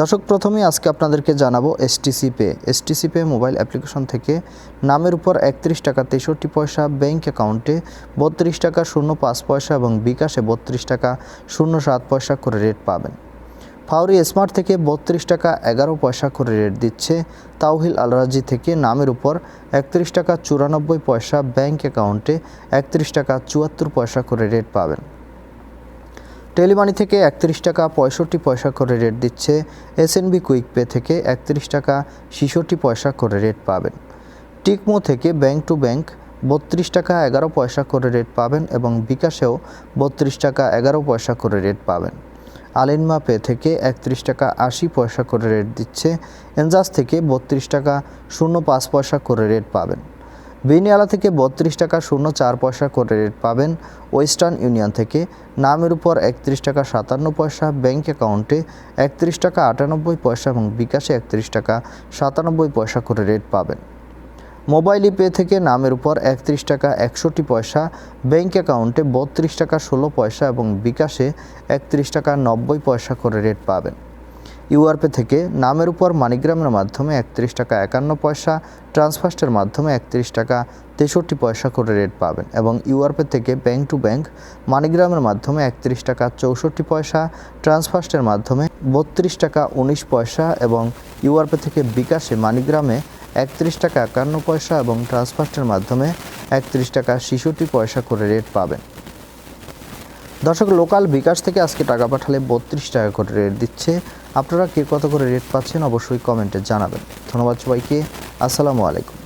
দর্শক, প্রথমেই আজকে আপনাদেরকে জানাব STC pay STC pay mobile application থেকে নামের উপর একত্রিশ টাকা তেষট্টি পয়সা, ব্যাংক অ্যাকাউন্টে বত্রিশ টাকা শূন্য পাঁচ পয়সা এবং বিকাশে বত্রিশ টাকা শূন্য সাত পয়সা করে রেট পাবেন। ফাউরি স্মার্ট থেকে বত্রিশ টাকা এগারো পয়সা করে রেট দিচ্ছে। তাওহিল আলরাজি থেকে নামের উপর একত্রিশ টাকা চুরানব্বই পয়সা, ব্যাংক অ্যাকাউন্টে একত্রিশ টাকা চুয়াত্তর পয়সা করে রেট পাবেন। টেলিমানি থেকে একত্রিশ টাকা পঁয়ষট্টি পয়সা করে রেট দিচ্ছে এসএনবি কুইক পে থেকে একত্রিশ টাকা ছেষট্টি পয়সা করে রেট পাবেন। টিকমো থেকে ব্যাংক টু ব্যাংক বত্রিশ টাকা এগারো পয়সা করে রেট পাবেন এবং বিকাশেও বত্রিশ টাকা এগারো পয়সা করে রেট পাবেন। আলিনমা পে থেকে একত্রিশ টাকা আশি পয়সা করে রেট দিচ্ছে এনজাস থেকে বত্রিশ টাকা শূন্য পাঁচ পয়সা করে রেট পাবেন। বিনিয়ালা থেকে বত্রিশ টাকা শূন্য চার পয়সা করে রেট পাবেন ওয়েস্টার্ন ইউনিয়ন থেকে। নামের উপর একত্রিশ টাকা সাতান্ন পয়সা, ব্যাংক অ্যাকাউন্টে একত্রিশ টাকা আটানব্বই পয়সা এবং বিকাশে একত্রিশ টাকা সাতানব্বই পয়সা করে রেট পাবেন। মোবাইল পে থেকে নামের উপর একত্রিশ টাকা একষট্টি পয়সা, ব্যাংক অ্যাকাউন্টে বত্রিশ টাকা ষোলো পয়সা এবং বিকাশে একত্রিশ টাকা নব্বই পয়সা করে রেট পাবেন। ইউআরপে থেকে নামের উপর মানিগ্রামের মাধ্যমে একত্রিশ টাকা একান্ন পয়সা, ট্রান্সফার্স্টের মাধ্যমে একত্রিশ টাকা তেষট্টি পয়সা করে রেট পাবেন এবং ইউআরপে থেকে ব্যাংক টু ব্যাংক মানিগ্রামের মাধ্যমে একত্রিশ টাকা চৌষট্টি পয়সা, ট্রান্সফার্স্টের মাধ্যমে বত্রিশ টাকা উনিশ পয়সা এবং ইউআরপে থেকে বিকাশে মানিগ্রামে একত্রিশ টাকা একান্ন পয়সা এবং ট্রান্সফার্স্টের মাধ্যমে একত্রিশ টাকা ছেষট্টি পয়সা করে রেট পাবেন। দর্শক, লোকাল বিকাশ থেকে আজকে টাকা পাঠালে বত্রিশ টাকা করে রেট দিচ্ছে। আপনারা কে কত করে রেট পাচ্ছেন অবশ্যই কমেন্টে জানাবেন। ধন্যবাদ সবাইকে। আসসালামু আলাইকুম।